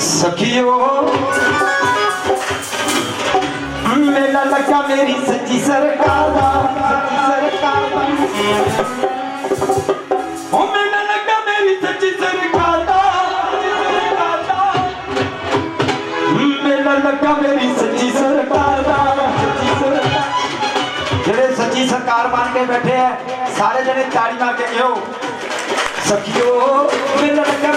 सखियो। मेला लगा मेरी सच्ची सरकार मेला सरकार बन के बैठे हैं, सारे जने ताड़ी मार के सखियो मेला लगा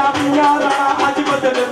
शामियारा अॼु वधंदो